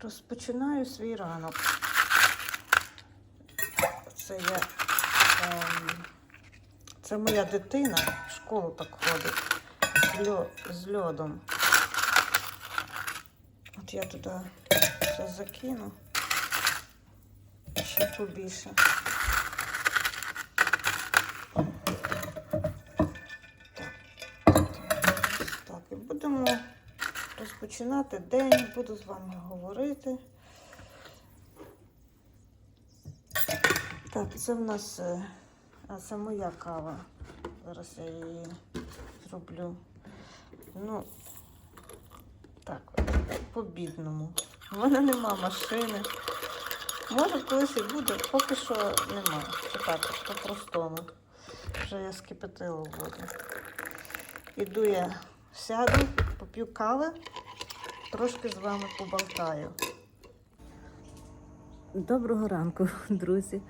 Розпочинаю свій ранок. Це я. ем, це моя дитина в школу так ходить з, льо, з льодом. От я туди все закину. Ще побільше. Так, і будемо розпочинати день, буду з вами говорити. Так, це в нас е, це моя кава. Зараз я її зроблю. Ну, так, по-бідному. У мене нема машини. Може, колись і буде, поки що нема. Це так, по-простому. Вже я скипятила воду. Іду я сяду, поп'ю кави, трошки з вами поболтаю. Доброго ранку, друзі.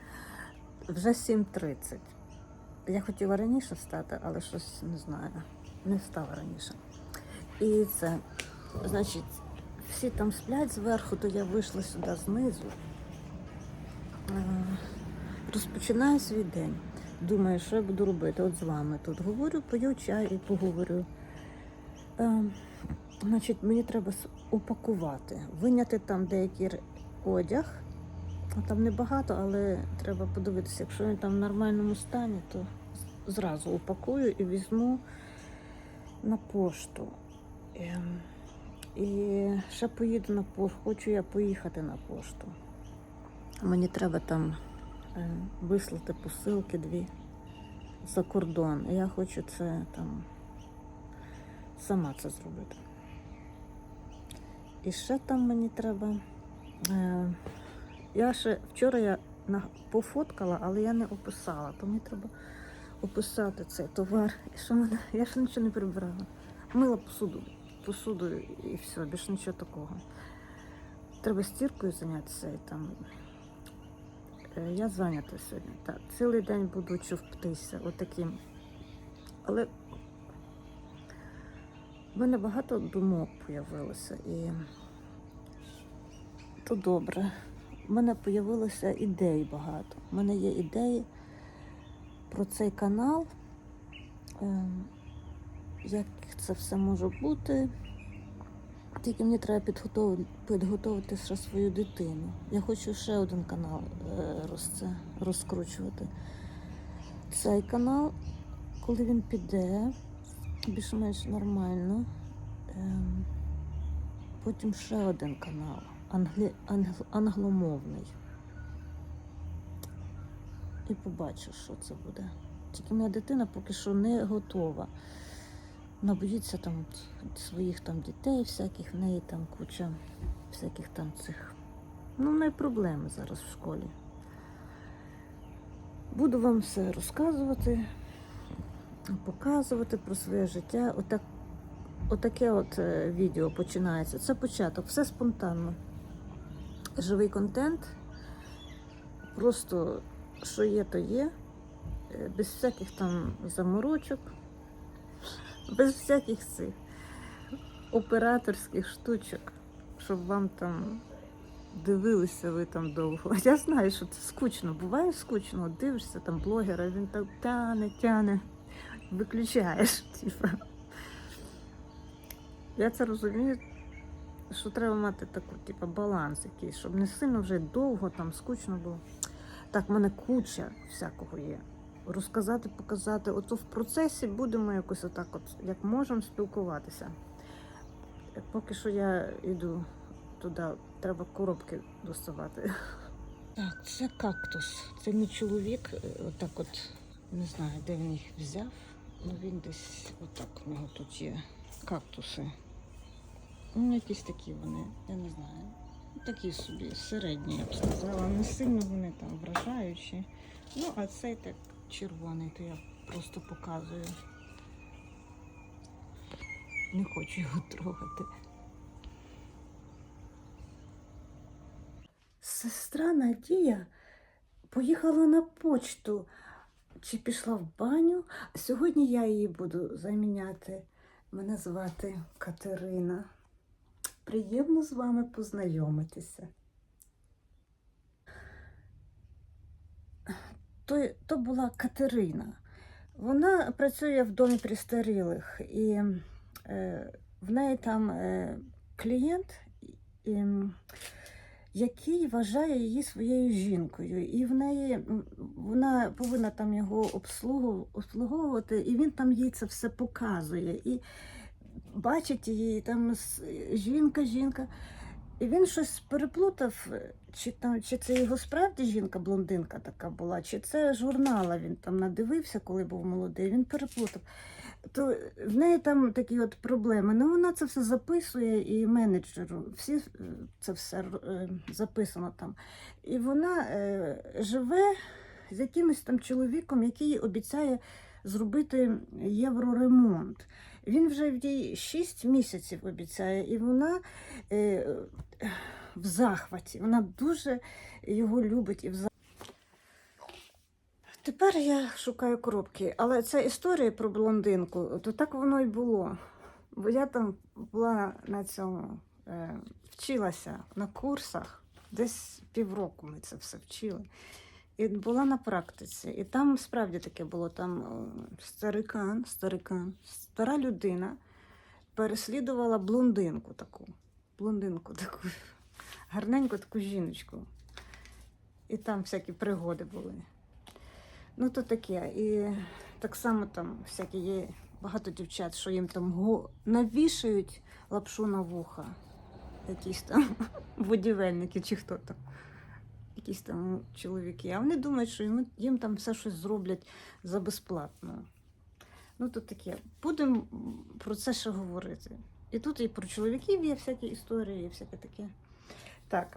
Вже 7.30. Я хотіла раніше встати, але щось не знаю. Не встала раніше. І це, значить, всі там сплять зверху, то я вийшла сюди знизу. Е, Розпочинаю свій день. Думаю, що я буду робити. От з вами тут говорю, пою чай і поговорю. Значить, мені треба упакувати, виняти там деякий одяг. Ну, Там небагато, але треба подивитися, якщо він там в нормальному стані, то зразу упакую і візьму на пошту. Ем, І ще поїду на пошту. Хочу я поїхати на пошту. Мені треба там е, вислати посилки дві за кордон. Я хочу це там сама це зробити. І ще там мені треба. Е, я ще вчора я пофоткала, але я не описала, то мені треба описати цей товар. І що мене, я ще нічого не прибирала. Мила посуду, посуду і все, більше нічого такого. Треба стіркою зайнятися і там. Е, Я зайнята сьогодні. Так, цілий день буду човптися, отаким. Але в мене багато думок з'явилося і то добре. У мене з'явилося ідей багато. У мене є ідеї про цей канал, ем, як це все може бути. Тільки мені треба підготовити ще свою дитину. Я хочу ще один канал е, роз, розкручувати. Цей канал, коли він піде, більш-менш нормально. Ем, потім ще один канал англі, англ, англомовний. І побачу, що це буде. Тільки моя дитина поки що не готова. Вона боїться там своїх там дітей, всяких, в неї там куча всяких там цих. Ну, в неї проблеми зараз в школі. Буду вам все розказувати, показувати про своє життя. Отак, отаке от е, відео починається. Це початок, все спонтанно. Живий контент. Просто що є, то є. Е, Без всяких там заморочок, без всяких цих операторських штучок, щоб вам там дивилися ви там довго. Я знаю, що це скучно. Буває скучно, дивишся там блогера, він так тяне, тяне, виключаєш. Типа. Я це розумію, що треба мати таку, типу, баланс якийсь, щоб не сильно вже довго там скучно було. Так, в мене куча всякого є. Розказати, показати. Ото в процесі будемо якось отак, от, як можемо спілкуватися. Поки що я йду туди, треба коробки доставати. Так, це кактус. Це мій чоловік, е, отак от, не знаю, де він їх взяв. Ну він десь отак у нього тут є кактуси. Ну, якісь такі вони, я не знаю. Такі собі, середні, я б сказала. Не сильно вони там вражаючі. Ну, а цей так червоний, то я просто показую. Не хочу його трогати. Сестра Надія поїхала на почту чи пішла в баню. Сьогодні я її буду заміняти. Мене звати Катерина. Приємно з вами познайомитися. То, то була Катерина. Вона працює в домі престарілих, і е, в неї там е, клієнт, і, який вважає її своєю жінкою. І в неї вона повинна там його обслуговувати, і він там їй це все показує. І бачить її там жінка, жінка. І він щось переплутав, чи там, чи це його справді жінка блондинка така була, чи це журнала він там надивився, коли був молодий. Він переплутав. То в неї там такі от проблеми. Ну вона це все записує і менеджеру. Всі е, це все е, записано там. І вона е, живе з якимось там чоловіком, який обіцяє зробити євроремонт. Він вже в їй 6 місяців обіцяє, і вона в захваті. Вона дуже його любить і в захваті. Тепер я шукаю коробки, але ця історія про блондинку, то так воно і було. Бо я там була на цьому, е, вчилася на курсах, десь півроку ми це все вчили. І була на практиці. І там справді таке було: там е, старикан, старикан, стара людина переслідувала блондинку таку, блондинку таку, гарненьку таку жіночку. І там всякі пригоди були. Ну, то таке. І так само там всякі є багато дівчат, що їм там го... навішають лапшу на вуха. Якісь там будівельники чи хто там. Якісь там чоловіки. А вони думають, що їм, там все щось зроблять за безплатно. Ну, то таке. Будемо про це ще говорити. І тут і про чоловіків є всякі історії, і всяке таке. Так.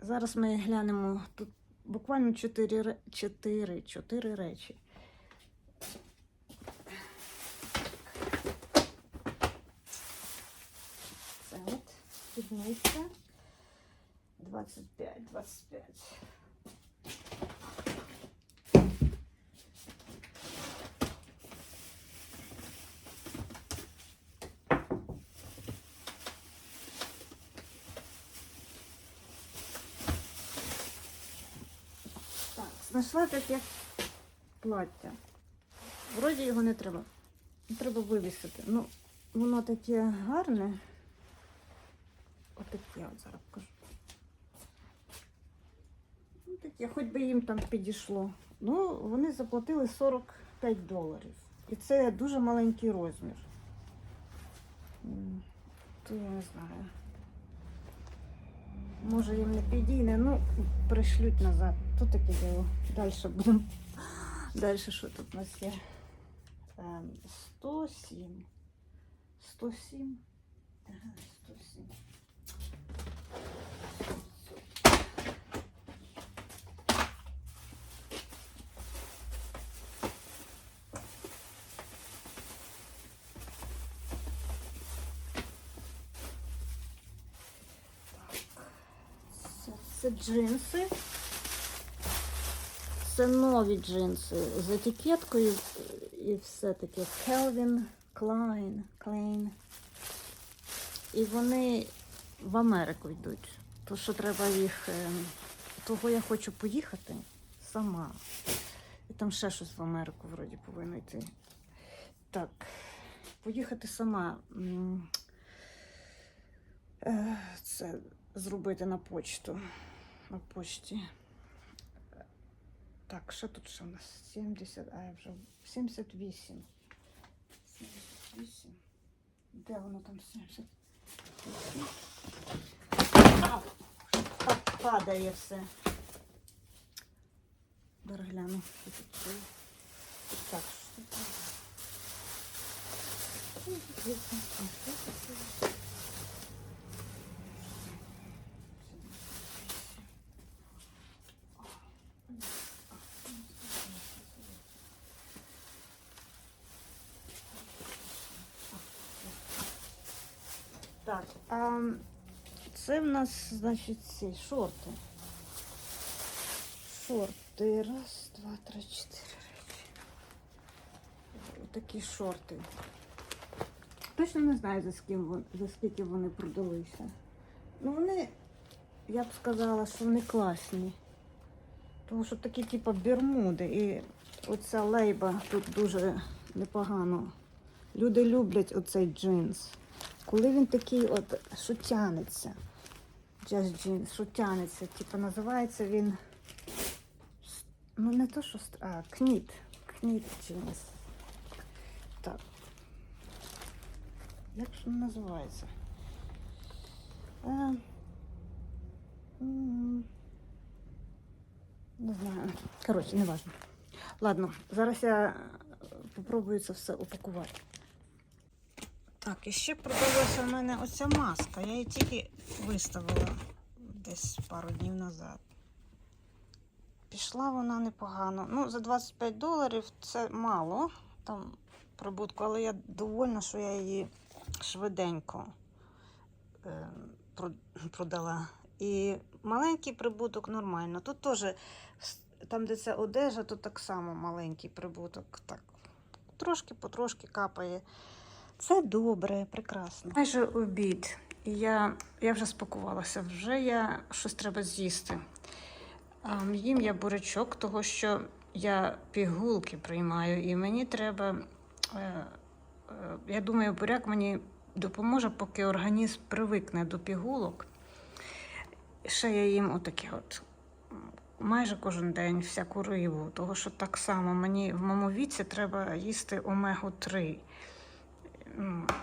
Зараз ми глянемо тут буквально чотири, ре- чотири, чотири речі. Це от спідниця. 25, 25. Так, знайшла таке плаття. Вроді його не треба. Треба вивісити. Ну, воно таке гарне. Отаке от зараз покажу. Ну, таке, хоч би їм там підійшло. Ну, вони заплатили 45 доларів. І це дуже маленький розмір. То я не знаю. Може їм не підійде, ну, пришлють назад. Тут таке діло. Далі будемо. Далі що тут у нас є? Ем, 107. 107. Ага, 107. Це, джинси. Це нові джинси з етикеткою і все таке Calvin Klein. Klein. І вони в Америку йдуть. То що треба їх. е, Того я хочу поїхати сама. І там ще щось в Америку вроді повинно йти. Так, поїхати сама. Е, Це зробити на почту. На почті. Так, що тут ще у нас? 70, а я вже 78. 78. Де воно там 78? Ау! Па- Падає все. Зараз гляну. що тут є. Так, що там? А, це? В нас, значить, ці шорти. Шорти. Раз, два, три, чотири речі. Такі шорти. точно не знаю, за, ским, за скільки вони продалися. Ну, вони, я б сказала, що вони класні. Тому що такі, типу, бермуди. І оця лейба тут дуже непогано. Люди люблять оцей джинс. Коли він такий, от, що тянеться. Just тянеться. Типу, називається він. Ну, не то, що а, кніт. Кніт джинс. Так. Як ж він називається? Е, м, Не знаю. Коротше, не важно. Ладно, зараз я е, попробую це все упакувати. Так, і ще продалася в мене оця маска. Я її тільки виставила десь пару днів назад. Пішла вона непогано. Ну, за 25 доларів це мало там прибутку, але я довольна, що я її швиденько е, продала. І маленький прибуток нормально. Тут теж, там, де це одежа, то так само маленький прибуток. Так, трошки потрошки капає. Це добре, прекрасно. Майже обід. Я, я вже спакувалася, вже я щось треба з'їсти. А, їм я бурячок, того що я пігулки приймаю, і мені треба. Е, е, я думаю, буряк мені допоможе, поки організм привикне до пігулок. Ще я їм отаке от майже кожен день всяку рибу, того що так само мені в моєму віці треба їсти омегу-3. М,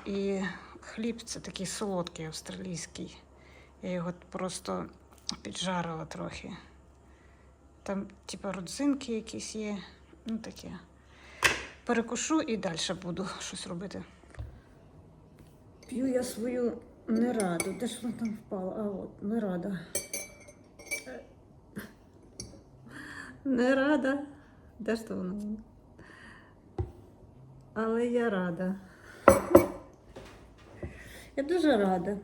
І хліб це такий солодкий австралійський. Я його просто піджарила трохи. Там, типа, родзинки якісь є. Ну таке. Перекушу і далі буду щось робити. П'ю я свою нераду. Де ж вона там впала? А от, нерада. Нерада. Де ж то вона? Але я рада. Я дуже рада.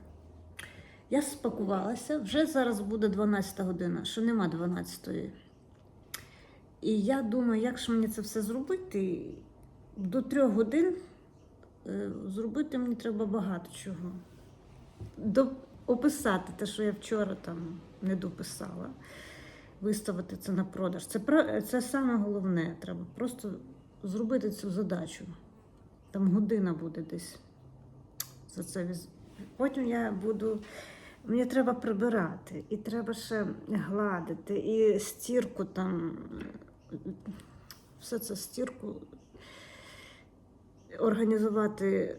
Я спакувалася, вже зараз буде 12 година, що нема 12-ї. І я думаю, як ж мені це все зробити? До трьох годин е, зробити мені треба багато чого. До, описати те, що я вчора там не дописала, виставити це на продаж. Це, це саме головне. Треба просто зробити цю задачу. Там година буде десь за це. Потім я буду. Мені треба прибирати, і треба ще гладити, і стірку там, все це стірку організувати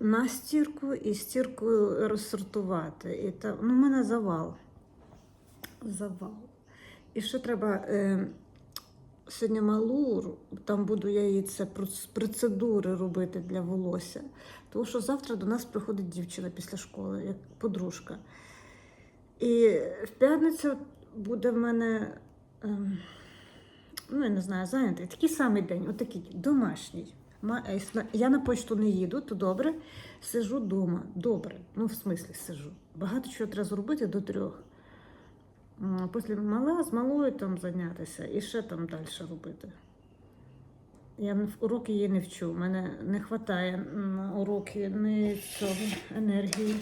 на стірку і стірку розсортувати. І там, ну, в мене завал. Завал. І ще треба е, сьогодні там буду я їй це процедури робити для волосся. Тому що завтра до нас приходить дівчина після школи, як подружка. І в п'ятницю буде в мене, ем, ну я не знаю, зайнятий такий самий день, отакий домашній. Ма- е, Я на почту не їду, то добре. Сижу вдома. Добре. Ну, в смислі сижу. Багато чого треба зробити до трьох. Після мала з малою там зайнятися і ще там далі робити. Я уроки її не вчу. У мене не вистачає на уроки ні цього енергії.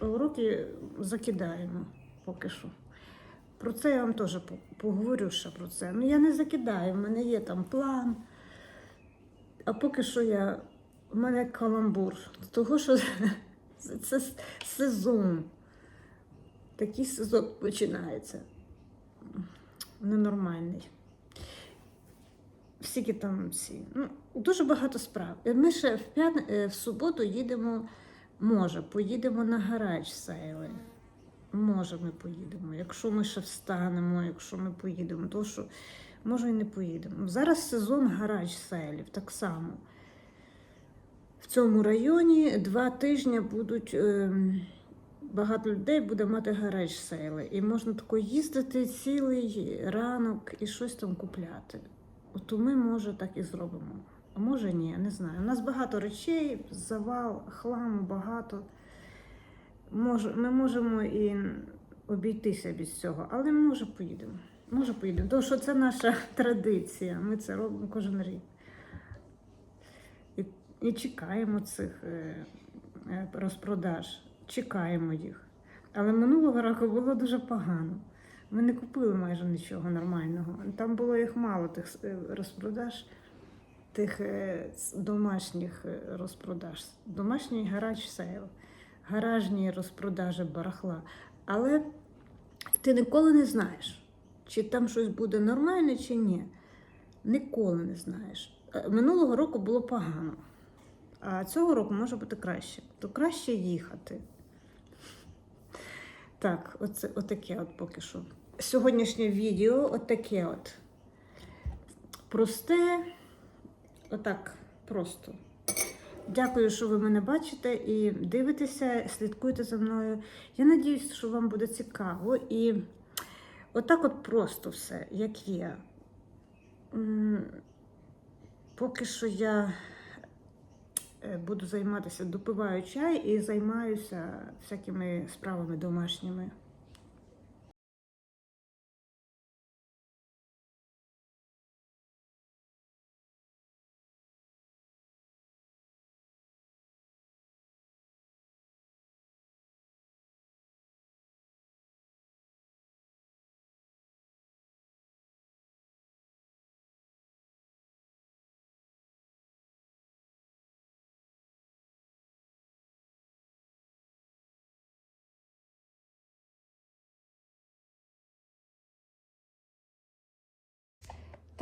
Уроки закидаємо поки що. Про це я вам теж поговорю ще про це. Ну я не закидаю, в мене є там план. А поки що я. У мене каламбур. Того, що це сезон. Такий сезон починається. Ненормальний. Скільки там всі. Ну, дуже багато справ. Ми ще в, п'ят... е, в суботу їдемо, може, поїдемо на гараж сейли. Може, ми поїдемо. Якщо ми ще встанемо, якщо ми поїдемо, то що може і не поїдемо. Зараз сезон гараж сейлів, так само. В цьому районі два тижні будуть. ем, Багато людей буде мати гараж сейли. І можна тако їздити цілий ранок і щось там купляти. От ми, може, так і зробимо. А може ні, не знаю. У нас багато речей, завал, хламу багато. Ми можемо і обійтися без цього, але може поїдемо. Може поїдемо. Тому що це наша традиція. Ми це робимо кожен рік. І і чекаємо цих е, е, розпродаж. Чекаємо їх. Але минулого року було дуже погано. Ми не купили майже нічого нормального. Там було їх мало, тих е, розпродаж, тих е, домашніх е, розпродаж. Домашній гараж сейл, гаражні розпродажі барахла. Але ти ніколи не знаєш, чи там щось буде нормальне, чи ні. Ніколи не знаєш. Минулого року було погано, а цього року може бути краще. То краще їхати. Так, оце, отаке от поки що. Сьогоднішнє відео отаке от. Просте, отак просто. Дякую, що ви мене бачите і дивитеся, слідкуйте за мною. Я надіюсь, що вам буде цікаво. І отак от просто все, як є. Поки що я буду займатися, допиваю чай і займаюся всякими справами домашніми.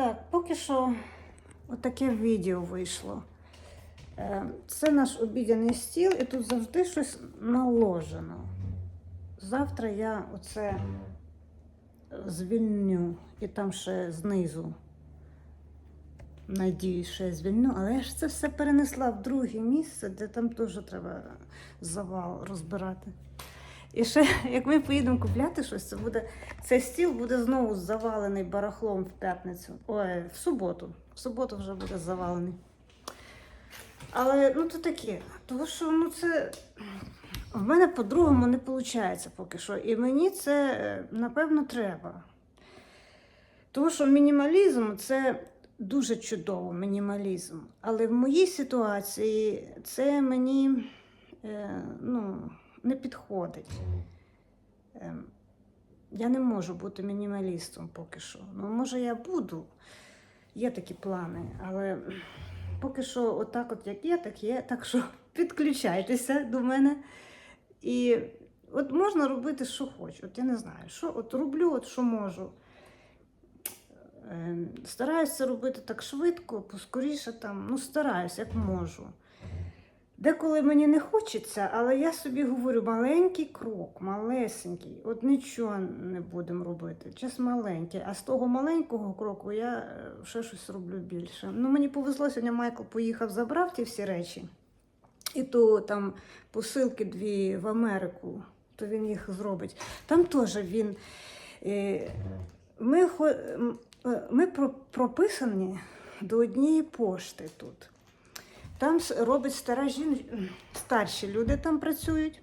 Так, поки що отаке відео вийшло. Е, Це наш обідяний стіл, і тут завжди щось наложено. Завтра я оце звільню і там ще знизу. Надіюсь, що я звільню, але я ж це все перенесла в друге місце, де там теж треба завал розбирати. І ще, як ми поїдемо купляти щось, це буде цей стіл буде знову завалений барахлом в п'ятницю. Ой, в суботу. В суботу вже буде завалений. Але ну то таке, тому що ну це в мене по-другому не виходить поки що. І мені це напевно треба. Тому що мінімалізм це дуже чудово, мінімалізм. Але в моїй ситуації це мені е, ну, не підходить. Ем, я не можу бути мінімалістом поки що. Ну, може, я буду. Є такі плани, але поки що, отак, от як є, так є. Так що підключайтеся до мене. І от можна робити, що хочу. От я не знаю, що от роблю, от що можу. Ем, Стараюся робити так швидко, поскоріше там, ну, стараюся, як можу. Деколи мені не хочеться, але я собі говорю, маленький крок, малесенький, от нічого не будемо робити, час маленький. А з того маленького кроку я е, ще щось роблю більше. Ну, мені повезло, сьогодні Майкл поїхав, забрав ті всі речі. І то там посилки дві в Америку, то він їх зробить. Там теж він. Е, ми, е, ми про- прописані до однієї пошти тут. Там робить стара жін... старші люди там працюють,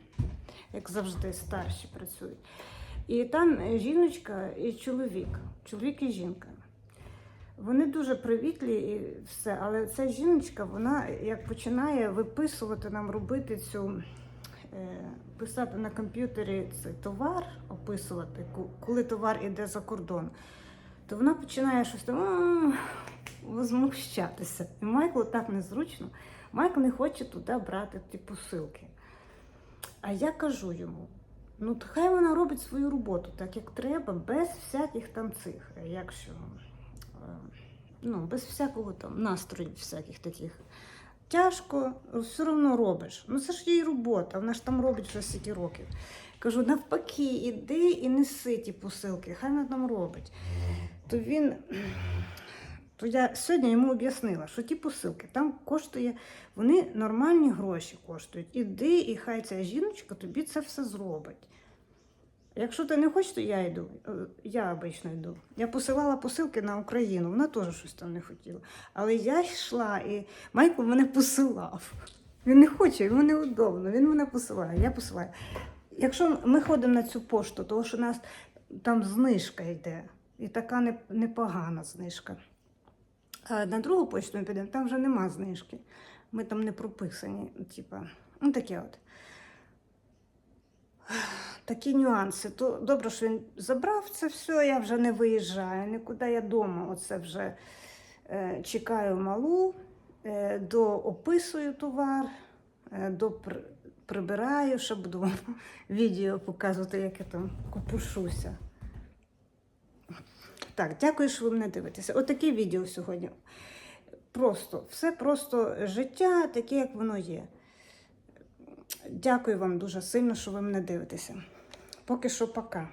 як завжди, старші працюють. І там жіночка і чоловік, чоловік і жінка. Вони дуже привітлі і все, але ця жіночка, вона як починає виписувати нам, робити цю, е, писати на комп'ютері цей товар, описувати, коли товар іде за кордон, то вона починає щось там «М, возмущатися. І Майклу так незручно. Майкл не хоче туди брати ті посилки. А я кажу йому: ну, хай вона робить свою роботу так, як треба, без всяких там цих, е, як що, е, ну, без всякого там настроїв, всяких таких. Тяжко, все одно робиш. Ну це ж її робота, вона ж там робить вже стільки років. Кажу, навпаки, іди і неси ті посилки, хай вона там робить. То він. То я сьогодні йому об'яснила, що ті посилки там коштує, вони нормальні гроші коштують. Іди, і хай ця жіночка тобі це все зробить. Якщо ти не хочеш, то я йду. Е, Я обично йду. Я посилала посилки на Україну, вона теж щось там не хотіла. Але я йшла і Майкл мене посилав. Він не хоче, йому неудобно, він мене посилає, я посилаю. Якщо ми ходимо на цю пошту, тому що у нас там знижка йде, і така непогана знижка. На другу почту ми підемо, там вже нема знижки. ми там не прописані. Типа, ну таке от. Такі нюанси. То добре, що він забрав це все, я вже не виїжджаю, нікуди я вдома. Оце вже е, чекаю малу, е, доописую товар, е, допр- прибираю, ще буду відео показувати, як я там купушуся. Так, дякую, що ви мене дивитеся. Отаке відео сьогодні. Просто, все просто життя, таке, як воно є. Дякую вам дуже сильно, що ви мене дивитеся. Поки що пока.